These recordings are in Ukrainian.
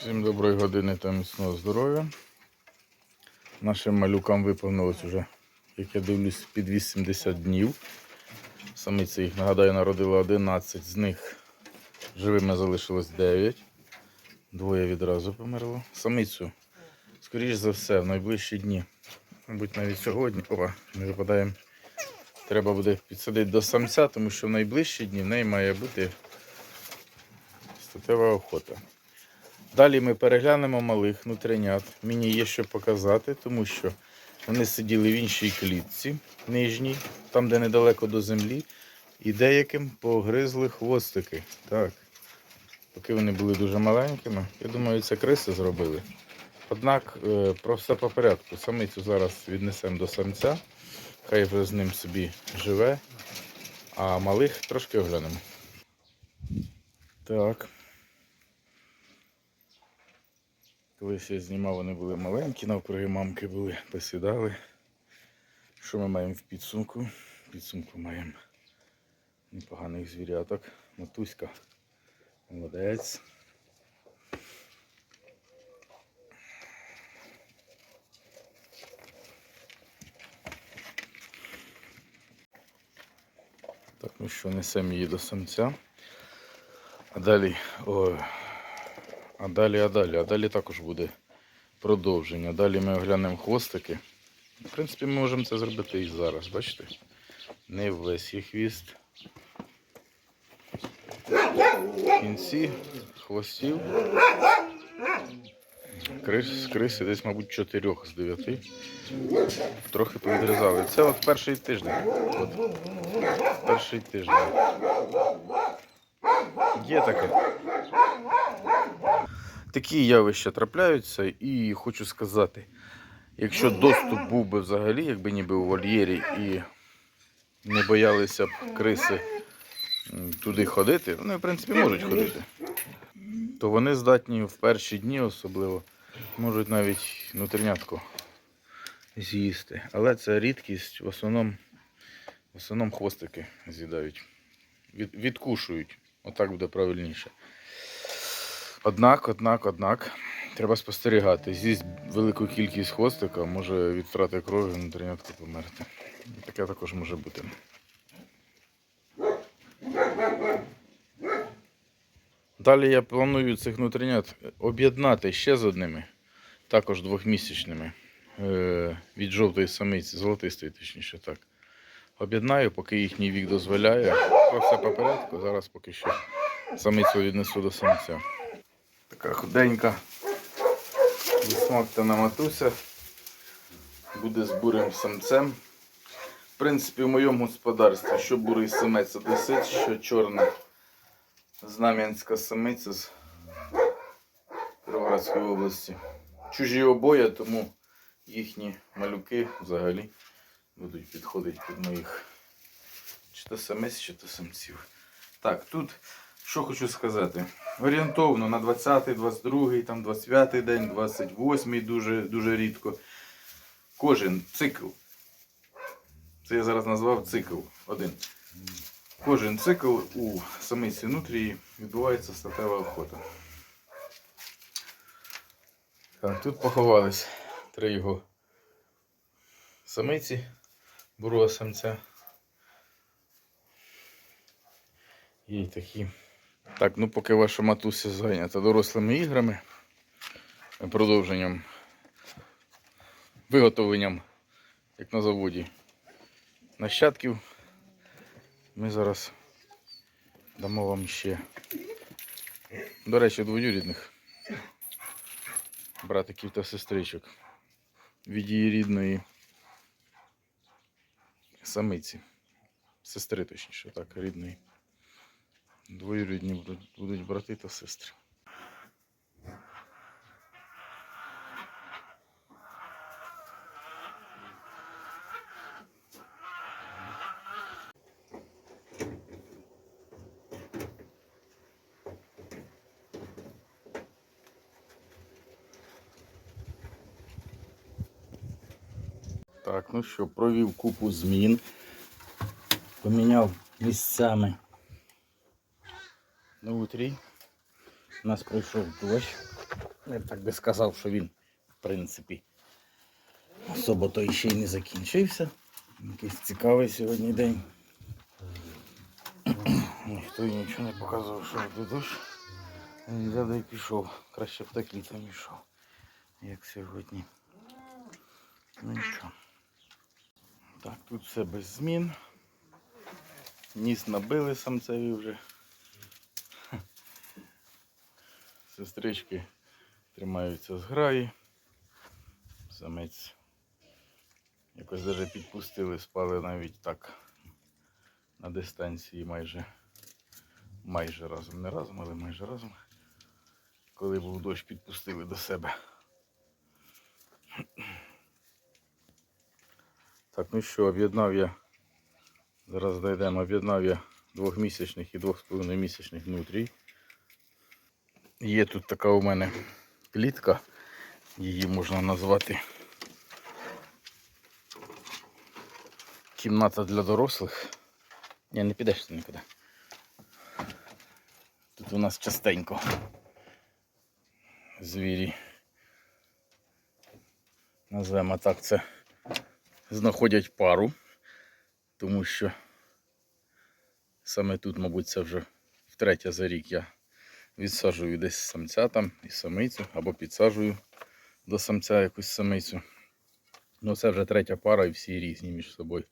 Всім доброї години та міцного здоров'я. Нашим малюкам виповнилось вже, як я дивлюсь, під 80 днів. Самиця їх, нагадаю, народила 11, з них живими залишилось 9. Двоє відразу померло. Самицю, скоріш за все, в найближчі дні, мабуть, навіть сьогодні, опа, не випадаємо. Треба буде підсадити до самця, тому що в найближчі дні в неї має бути статева охота. Далі ми переглянемо малих нутринят. Мені є що показати, тому що вони сиділи в іншій клітці нижній, там, де недалеко до землі, і деяким погризли хвостики. Так. Поки вони були дуже маленькими, я думаю, це криси зробили. Однак е, про все по порядку. Самицю зараз віднесемо до самця, хай вже з ним собі живе, а малих трошки оглянемо. Так. Колись я знімав, вони були маленькі, навкруги мамки були, посідали. Що ми маємо в підсумку? В підсумку маємо непоганих звіряток. Матуська. Молодець. Так, ну що, несемо її до самця. А далі. Ой, а далі, а далі, а далі також буде продовження. Далі ми оглянемо хвостики. В принципі, ми можемо це зробити і зараз, бачите? Не весь є хвіст. В кінці хвостів. Крис, криси десь, мабуть, 4 з 9. Трохи повідрізали. Це от перший тиждень. От. Перший тиждень. Є таке. Такі явища трапляються, і хочу сказати, якщо доступ був би взагалі, якби ніби у вольєрі і не боялися б криси туди ходити, вони в принципі можуть ходити, то вони здатні в перші дні особливо можуть навіть внутрішнятку з'їсти. Але це рідкість, в основному, в основному хвостики з'їдають. Від, відкушують. Отак буде правильніше. Однак, однак, однак, треба спостерігати. З'їсть велику кількість хвостика, може від втрати крові внутрішнятку померти. Таке також може бути. Далі я планую цих внутрішнят об'єднати ще з одними, також двохмісячними, е, від жовтої самиці, золотистої, точніше так. Об'єднаю, поки їхній вік дозволяє. Про все по порядку. Зараз поки що самицю віднесу до самця. Така худенька, висмоктана матуся. Буде з бурим самцем. В принципі, в моєму господарстві, що бурий самець одесит, що чорна знам'янська самиця з Кіровоградської області. Чужі обоє, тому їхні малюки взагалі будуть підходити під моїх чи то самець, чи то самців. Так, тут що хочу сказати. Орієнтовно на 20-й, 22-й, там 25-й день, 28-й дуже, дуже рідко. Кожен цикл. Це я зараз назвав цикл один. Кожен цикл у самиці нутрії відбувається статева охота. Так, тут поховались три його самиці бурого самця. Такі. Так, ну поки ваша матуся зайнята дорослими іграми, продовженням, виготовленням, як на заводі, нащадків, ми зараз дамо вам ще, до речі, двоюрідних братиків та сестричок від її рідної самиці. Сестри, точніше, так, рідної. Двоюрідні будуть, будуть брати та сестри. Так, ну що, провів купу змін. Поміняв місцями на. У нас пройшов дощ. Я б так би сказав, що він, в принципі, особо то ще й не закінчився. Якийсь цікавий сьогодні день. Ніхто і нічого не показував, що буде дощ. Взяв і пішов. Краще б так літом йшов, як сьогодні. Ну нічого. Так, тут все без змін. Ніс набили самцеві вже. Сестрички тримаються з граї. Самець якось даже підпустили, спали навіть так на дистанції майже майже разом. Не разом, але майже разом. Коли був дощ, підпустили до себе. Так, ну що, об'єднав я. Зараз знайдемо, об'єднав я двохмісячних і двох з половиною місячних внутрій. Є тут така у мене клітка, її можна назвати кімната для дорослих. Ні, не підеш ти нікуди. Тут у нас частенько звірі. Назвемо так це. Знаходять пару, тому що саме тут, мабуть, це вже втретє за рік я відсаджую десь самця там і самицю, або підсаджую до самця якусь самицю. Ну це вже третя пара і всі різні між собою.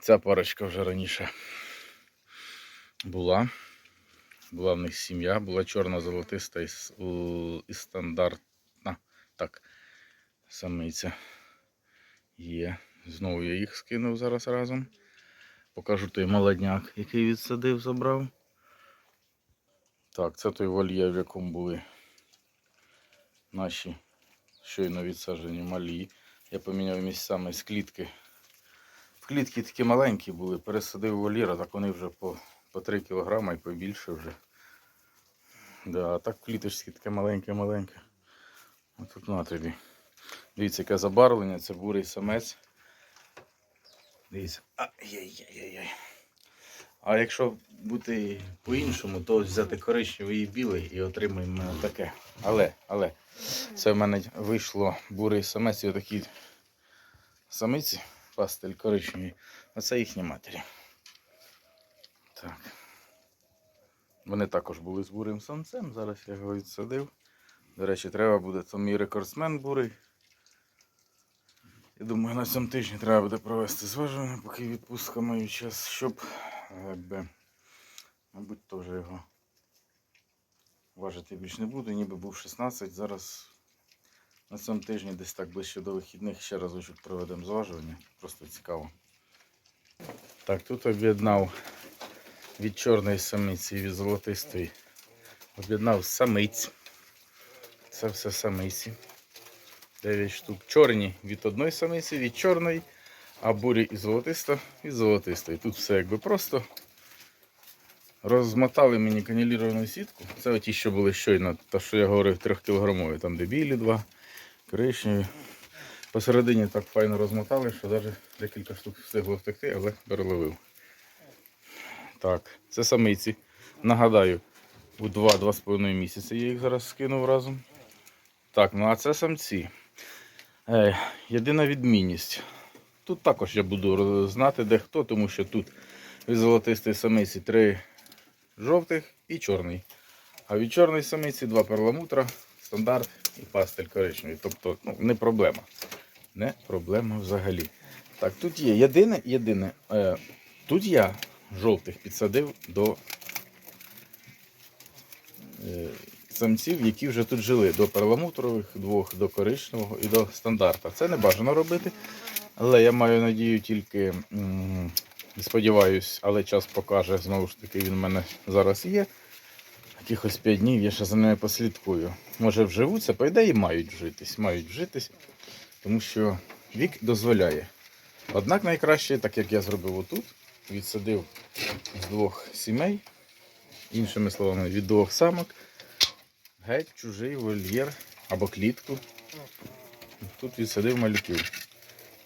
Ця парочка вже раніше була. Була в них сім'я, була чорна золотиста і, і стандартна. Так, самиця є. Знову я їх скинув зараз разом. Покажу той молодняк, який відсадив, забрав. Так, це той вольєр, в якому були наші щойно відсаджені малі. Я поміняв місцями з клітки. В клітки такі маленькі були, пересадив вольєр, так вони вже по, по 3 кг і побільше вже. Да, а так в кліточці таке маленьке-маленьке. А тут на тобі. Дивіться, яке забарвлення, це бурий самець. Дивіться. Ай-яй-яй-яй. А якщо бути по-іншому, то взяти коричневий і білий і отримаємо таке. Але, але, це в мене вийшло бурий самець і отакі самиці, пастель а це їхні матері. Так. Вони також були з бурим самцем, зараз я його відсадив. До речі, треба буде, то мій рекордсмен бурий. Я думаю, на цьому тижні треба буде провести зважування, поки відпустка маю час, щоб якби, мабуть, теж його важити більш не буду, ніби був 16. Зараз на цьому тижні десь так ближче до вихідних ще разочок проведемо зважування. Просто цікаво. Так, тут об'єднав від чорної самиці і від золотистої. Об'єднав самиць. Це все самиці. 9 штук. Чорні від одної самиці, від чорної, а бурі і золотиста від золотистої. Тут все якби просто. Розмотали мені каніліровану сітку. Це оті, що були щойно, та що я говорив, 3 кілограмові. Там де білі два, коричневі. Посередині так файно розмотали, що навіть декілька штук встигло втекти, але переловив. Так, це самиці. Нагадаю, у 2-2,5 місяці я їх зараз скинув разом. Так, ну а це самці. Е, єдина відмінність. Тут також я буду знати де хто, тому що тут від золотистої самиці три жовтих і чорний. А від чорної самиці два перламутра, стандарт і пастель коричневий. Тобто ну, не проблема. Не проблема взагалі. Так, тут є єдине, єдине. Е, тут я жовтих підсадив до е, самців, які вже тут жили. До перламутрових, двох, до коричневого і до стандарта. Це не бажано робити. Але я маю надію тільки, сподіваюсь, але час покаже, знову ж таки, він в мене зараз є. Якихось 5 днів я ще за ними послідкую. Може вживуться, по ідеї мають вжитись, мають вжитись, тому що вік дозволяє. Однак найкраще, так як я зробив отут, відсадив з двох сімей, іншими словами, від двох самок, геть чужий вольєр або клітку. Тут відсадив малюків.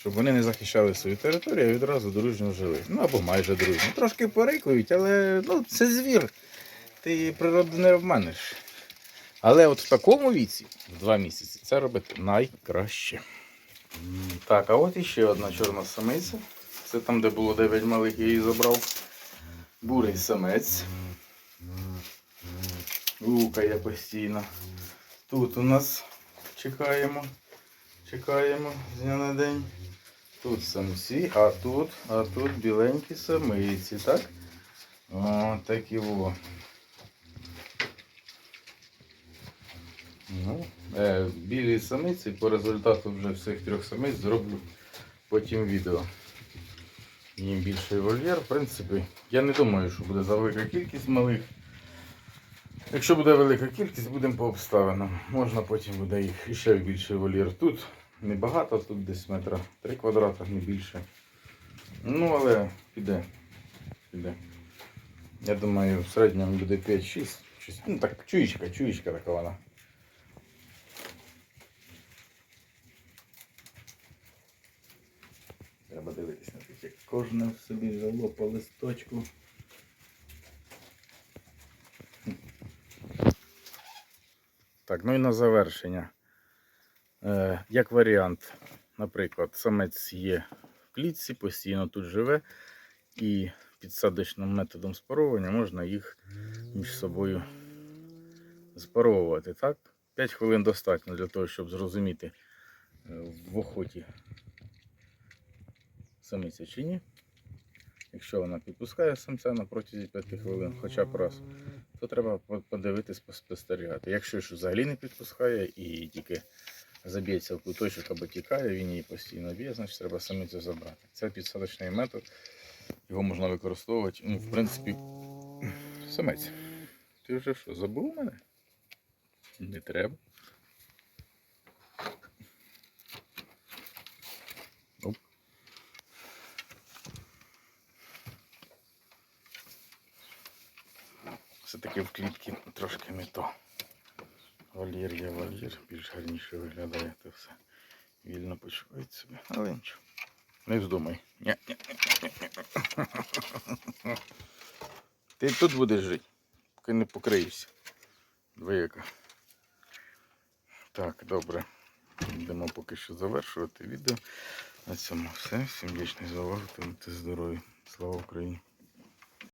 Щоб вони не захищали свою територію, а відразу дружньо жили. Ну або майже дружньо. Трошки порикують, але ну, це звір. Ти природу не обманеш. Але от в такому віці, в два місяці, це робити найкраще. Так, а от іще одна чорна самиця. Це там, де було 9 малих, я її забрав. Бурий самець. Гукає постійно. Тут у нас чекаємо. Чекаємо з дня на день. Тут самці, а тут, а тут біленькі самиці, так? О, такі во. Ну, е, білі самиці по результату вже всіх трьох самиць зроблю потім відео. Їм більший вольєр, в принципі, я не думаю, що буде за велика кількість малих. Якщо буде велика кількість, будемо по обставинам. Можна потім буде їх іще в більший вольєр. Тут небагато, тут десь метра 3 квадрата, не більше. Ну, але піде. піде. Я думаю, в середньому буде 5-6. Ну так, чуєчка, чуєчка така вона. Треба дивитися на таке. Кожне в собі жило по листочку. Так, ну і на завершення. Е, як варіант, наприклад, самець є в клітці, постійно тут живе, і підсадочним методом спаровування можна їх між собою спаровувати. Так? 5 хвилин достатньо для того, щоб зрозуміти е, в охоті самиця чи ні. Якщо вона підпускає самця на протязі 5 хвилин, хоча б раз, то треба по- подивитись, поспостерігати. Якщо ж взагалі не підпускає і тільки заб'ється в куточок або тікає, він її постійно б'є, значить треба самицю забрати. Це підсадочний метод, його можна використовувати. Ну, в принципі, самець. Ти вже що, забув мене? Не треба. Все-таки в клітці трошки не то. Вольєр є вольєр, більш гарніше виглядає то все. Вільно почувають себе. Але нічого. Не вздумай. Ні, ні, ні, ні. Ти тут будеш жити, поки не покриєшся. Двояка. Так, добре. Йдемо поки що завершувати відео. На цьому все. Всім вдячний за увагу. Будьте здорові. Слава Україні!